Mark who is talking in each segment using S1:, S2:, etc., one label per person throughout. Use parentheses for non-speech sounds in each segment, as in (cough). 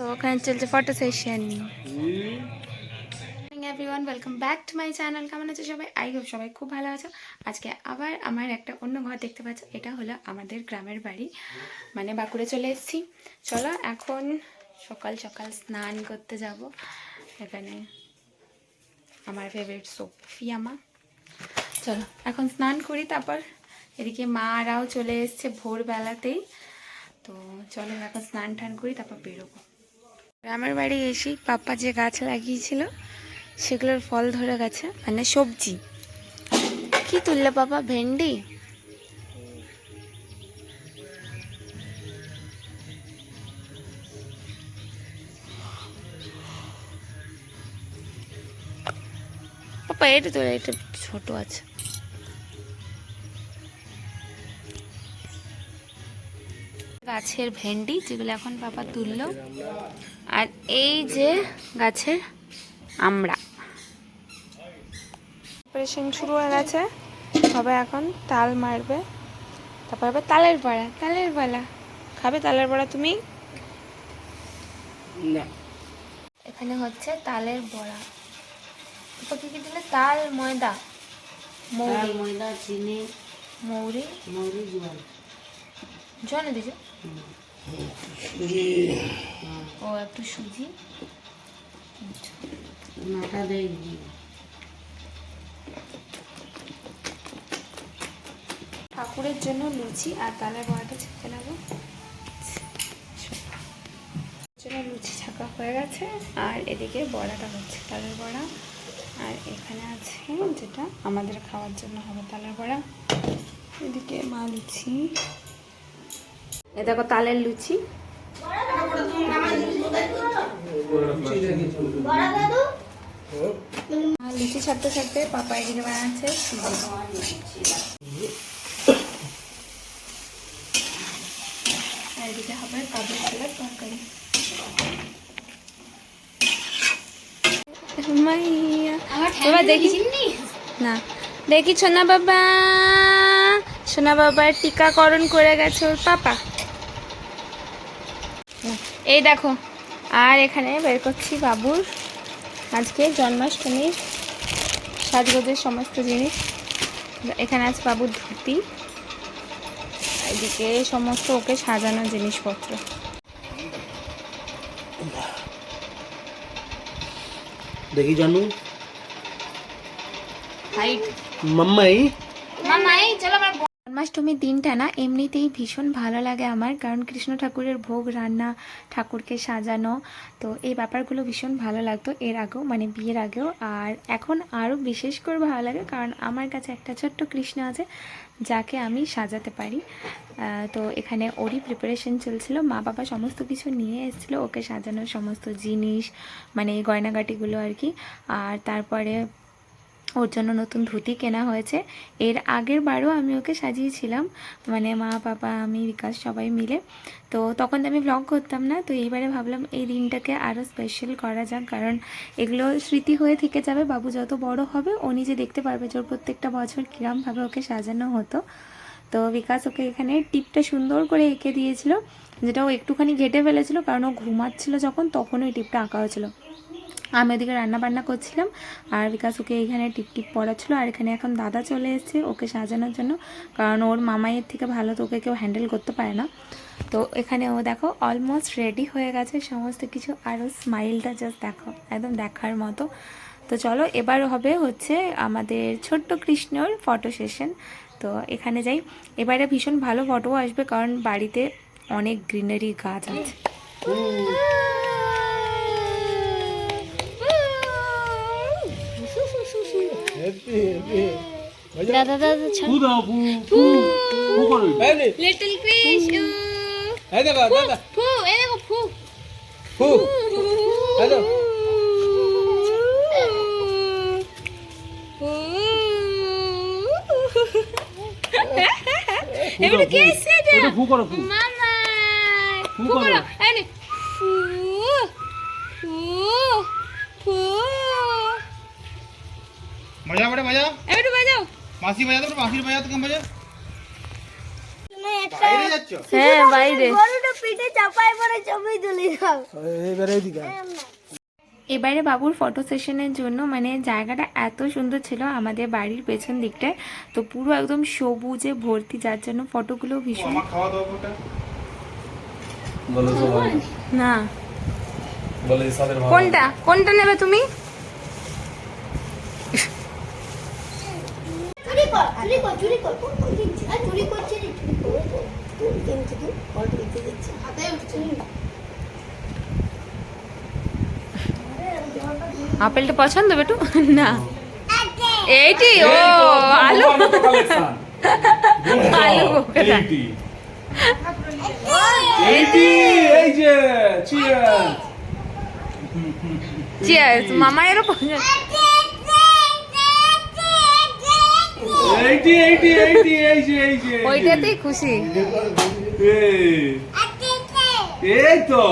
S1: তো ওখানে চলছে photo session everyone welcome back to my channel কেমন আছে সবাই? আই হোপ সবাই খুব ভালো আছো। আজকে আবার আমার একটা অন্য ঘর দেখতে পাচ্ছ। এটা হলো আমাদের গ্রামের বাড়ি। মানে বাঁকুড়ে চলে এসেছি। চলো এখন সকাল সকাল স্নান করতে যাব। এখানে আমার ফেভারিট সোফিয়া মা। চলো এখন স্নান করি, তারপর এদিকে মারাও চলে এসছে ভোরবেলাতেই। তো চলো এখন স্নান টান করি, তারপর বেরোবো। গ্রামের বাড়ি এসেই পাপ্পা যে গাছ লাগিয়েছিল, সেগুলোর ফল ধরে গেছে মানে সবজি। কি তুললে পাপা, ভেন্ডি? পাপা, এটা তো, এটা ছোট আছে। গাছের ভেন্ডি যেগুলো এখন পাপা তুললো আর এই যে গাছের আমরা। অপারেশন শুরু হয়ে গেছে। সবাই এখন তাল মারবে। তারপর হবে তালের বড়া তালের বড়া। খাবে তালের বড়া তুমি? এখানে হচ্ছে তালের বড়া। তো কি কি দিলে? তাল ময়দা। মৌরি।
S2: ময়দা চিনি।
S1: মৌরি।
S2: মৌরি জল।
S1: জনে দিছো ও একটু সুজি।
S2: নাটা দেয় ঘি।
S1: ঠাকুরের জন্য লুচি আর তালের বড়াটা ছেঁকে নেব। জন্য লুচি ছাকা হয়ে গেছে আর এদিকে বড়াটা হচ্ছে তালের বড়া। আর এখানে আছে যেটা আমাদের খাওয়ার জন্য হবে তালের বড়া। এদিকে মা লুচি। এ দেখো তালের লুচি। লুচি ছাড়তে ছাড়তে পাপা এদিকে বানাচ্ছে সুজি। এদিকে হবে কাবুলি ছোলার তরকারি। বাবা দেখি না দেখি সোনা বাবা। সোনা বাবার টিকাকরণ করে গেছে ওর পাপা। এই দেখো আর এখানে বের করছি বাবুর। আজকে জন্মাষ্টমীর সাজগোজের সমস্ত জিনিস। এখানে আছে বাবুর ধুতি। এদিকে সমস্ত ওকে সাজানো জিনিসপত্র।
S3: দেখি জানু।
S1: হাইট
S3: মাম্মাই।
S1: জন্মাষ্টমীর দিনটা না এমনিতেই ভীষণ ভালো লাগে আমার, কারণ কৃষ্ণ ঠাকুরের ভোগ, রান্না, ঠাকুরকে সাজানো, তো এই ব্যাপারগুলো ভীষণ ভালো লাগতো এর আগেও মানে বিয়ের আগেও। আর এখন আরও বিশেষ করে ভালো লাগে, কারণ আমার কাছে একটা ছোট্ট কৃষ্ণ আছে, যাকে আমি সাজাতে পারি। তো এখানে ওরই প্রিপারেশন চলছিল মা বাবা সমস্ত কিছু নিয়ে এসেছিল, ওকে সাজানোর সমস্ত জিনিস মানে গয়নাগাটিগুলো আর কি। আর তারপরে ওর জন্য নতুন ধুতি কেনা হয়েছে। এর আগের বারও আমি ওকে সাজিয়েছিলাম। মানে মা বাবা আমি, বিকাশ সবাই মিলে। তো তখন আমি ব্লগ করতাম না। তো এইবারে ভাবলাম এই দিনটাকে আরও স্পেশাল করা যাক। কারণ এগুলো স্মৃতি হয়ে থেকে যাবে। বাবু যত বড় হবে, ও নিজে দেখতে পারবে যে ওর প্রত্যেকটা বছর কীরমভাবে ওকে সাজানো হতো। তো বিকাশ ওকে এখানে টিপটা সুন্দর করে এঁকে দিয়েছিল। যেটা ও একটুখানি ঘেটে ফেলেছিল। কারণ ও ঘুমাচ্ছিল যখন, তখন ওই টিপটা আঁকা হয়েছিল। আমি ওদিকে রান্না বান্না করছিলাম, আর বিকাশ ওকে এখানে টিপ টিপ পড়াচ্ছিলো, আর এখানে এখন দাদা চলে এসেছে ওকে সাজানোর জন্য, কারণ ওর মামাইয়ের থেকে ভালো তো ওকে কেউ হ্যান্ডেল করতে পারে না। তো এখানে ও দেখো অলমোস্ট রেডি হয়ে গেছে, সমস্ত কিছু, আর ও স্মাইলটা জাস্ট দেখো, একদম দেখার মতো। তো চলো, এবার হবে হচ্ছে আমাদের ছোট্ট কৃষ্ণর ফটো সেশন তো এখানে যাই, এবারে ভীষণ ভালো ফটো আসবে, কারণ বাড়িতে অনেক গ্রিনারি গাছ আছে। দাদা দাদা ছাড়
S3: ফু দাও ফু ফু ফু করো
S1: লিটল ফিশ
S3: এই দেখো দাদা।
S1: ফু এই দেখো ফু।
S3: ফু। এই দেখো।
S1: এগুলো কে
S3: ফু। ফু
S1: মামা
S4: মজা
S1: মজা। বাজাও।
S4: মাসি মাসির কেমন
S1: হ্যাঁ
S4: পিঠে চাপায়
S3: এবারে
S1: এবারে বাবুর ফটো সেশনের জন্য মানে জায়গাটা এত সুন্দর ছিল আমাদের বাড়ির পেছন দিকটায় তো পুরো একদম সবুজে ভর্তি যার জন্য ফটোগুলো ভীষণ। না। কোনটা? কোনটা নেবে তুমি?
S4: কর চুরি কর চুরি কর কোন কোন কিনছি আর চুরি করছি রে চুরি কর। তুই কিনছি তুই ফটো দিতে দিচ্ছি হাতে উঠছে।
S1: আপেলটা পছন্দ বেটু? না। এইটি ও আলু। (laughs) আলু।
S3: এইটি। এই যে চিয়ার
S1: Cheers, মামায়েরও পছন্দ। ওইটাতেই খুশি এই তো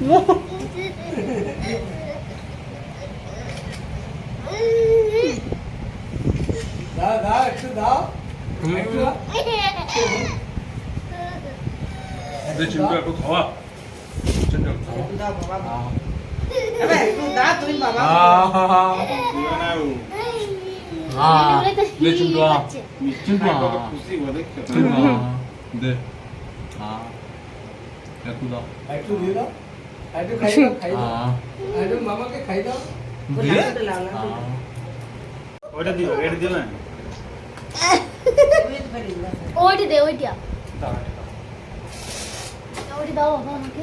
S1: Whoa!
S3: এইটি এইটি এইটি এই যে এই যে
S1: ওইটাতেই খুশি
S3: এই এই তো মালুম কি দোয়ান দাও দাও একটু দাও একটু দাও দে চিন্টু একটু খাওয়া চিন্টু একটু খাওয়া হ্যাঁ দে চিন্টু আ চিন্টু আ চিন্টু আ দে হ্যাঁ একটু দাও
S5: একটু দিয়ে দাও একটু খাই দাও খাই দাও
S3: হ্যাঁ
S5: একটু মামাকে খাই দাও
S3: দিয়ে হ্যাঁ
S6: ওইটা দিও এটা দিও না
S4: ওইটা দে ওইটা ওইটা দাও। বাবা আমাকে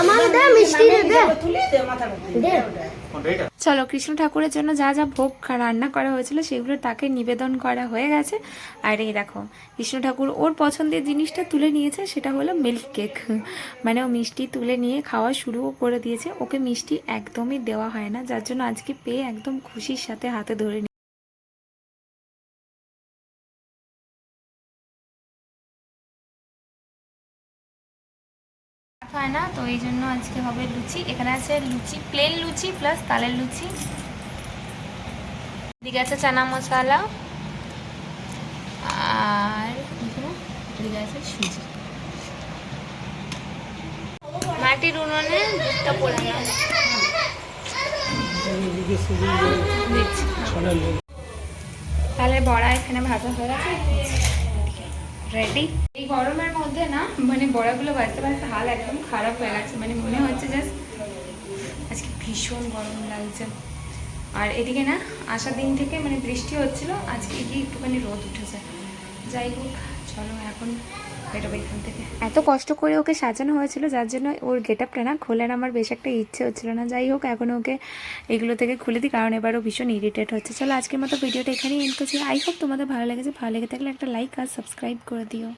S4: আমার দে মিষ্টি দে দে। দে
S6: কোনটা এটা?
S1: চলো কৃষ্ণ ঠাকুরের জন্য যা যা ভোগ রান্না করা হয়েছিল সেগুলো তাকে নিবেদন করা হয়ে গেছে। আর এই দেখো কৃষ্ণ ঠাকুর ওর পছন্দের জিনিসটা তুলে নিয়েছে সেটা হলো মিল্ক কেক মানে ও মিষ্টি তুলে নিয়ে খাওয়া শুরুও করে দিয়েছে। ওকে মিষ্টি একদমই দেওয়া হয় না যার জন্য আজকে পেয়ে একদম খুশির সাথে হাতে ধরে হয় না তো এই জন্য আজকে হবে লুচি। এখানে আছে লুচি প্লেন লুচি প্লাস তালের লুচি। এদিকে আছে চানা মশলা। আর এদিকে আছে সুজি। মাটির উনুনে দুধটা পড়ে গেল। তাহলে বড়া এখানে ভাজা হয়ে গেছে। রেডি এই গরমের মধ্যে না মানে বড়াগুলো বাজতে বাজতে হাল একদম খারাপ হয়ে গেছে। মানে মনে হচ্ছে জাস্ট আজকে ভীষণ গরম লাগছে। আর এদিকে না, আসার দিন থেকে মানে বৃষ্টি হচ্ছিল, আজকে গিয়ে একটুখানি রোদ উঠেছে। যাই হোক, চলো এখন এত কষ্ট করে ওকে সাজানো হয়েছিল, যার জন্য ওর গেট আপটা না খোলার আমার বেশ একটা ইচ্ছে হচ্ছিল না। যাই হোক, এখন ওকে এগুলো থেকে খুলে দিই, কারণ এবারও ভীষণ ইরিটেট হচ্ছে। চলো, আজকের মতো ভিডিওটা এখানেই এন্ড করছি। আই হোপ তোমাদের ভালো লেগেছে। ভালো লেগে থাকলে একটা লাইক আর সাবস্ক্রাইব করে দিও।